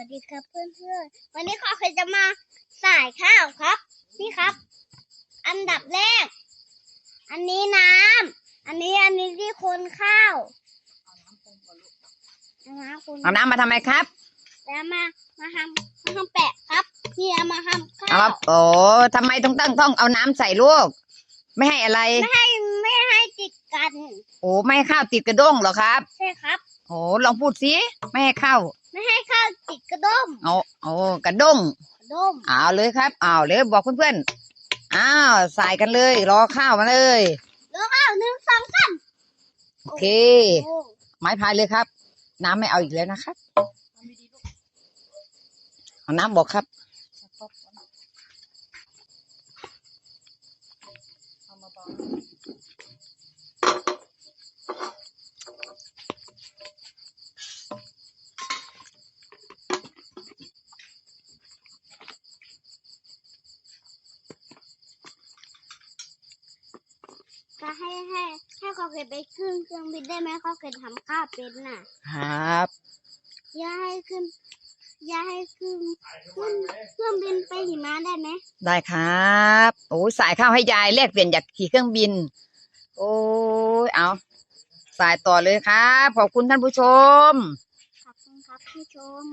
ครับก่อนสวัสดีครับเพื่อนๆวันนี้ข้อเคยจะมาสายข้าวครับ นี่ครับ อันดับแรก อันนี้น้ำอันนี้อันนี้ที่คนข้าวเอาน้ำปรุงก่อนลูกน้ำคุณเอาน้ำมาทำไมครับแล้วมามาทำมาทำแปะครับนี่เอามาทำข้าเอาวมาโอ้ทำไมต้องตั้งต้องเอาน้ำใส่ลูกไม่ให้อะไร ไม่ให้ไม่ให้ติดกัน โอ้ไม่ให้ข้าวติดกระด้งเหรอครับ ใช่ครับโอ้ลองพูดสิไม่ให้ข้าวไม่ให้ข้าว ติดกระด้มเอาเอากระด้งกระด้มเอาเลยครับเอาเลยบอกเพื่อนๆอ้าวใส่กันเลย รอข้าวมาเลยแล้วข้าวหนึ่งสองสามโอเคโอ้ไม้พายเลยครับ น้ำไม่เอาอีกแล้วนะครับทำดีๆลูกเอาน้ำบอกครับ ก่อนทำเบาๆจะให้ให้ให้เขาเคยไปขึ้นเครื่องบินได้ไหมเขาเคยทำข้าวเป็นน่ะ ครับ อย่าให้ขึ้น อย่าให้ขึ้นขึ้นเครื่องบินไปหิมะได้ไหมได้ครับโอ้ยสายข้าวให้ยายแลกเปลี่ยนจากขี่เครื่องบิน โอ้ยเอาสายต่อเลยครับขอบคุณท่านผู้ชม ขอบคุณครับผู้ชม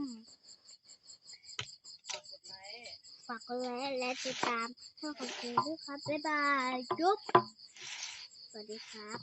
ฝากกดไลค์ฝากกดไลค์และติดตามช่องของคุณด้วยครับบ๊ายบายจุ๊บสวัส ดีครับ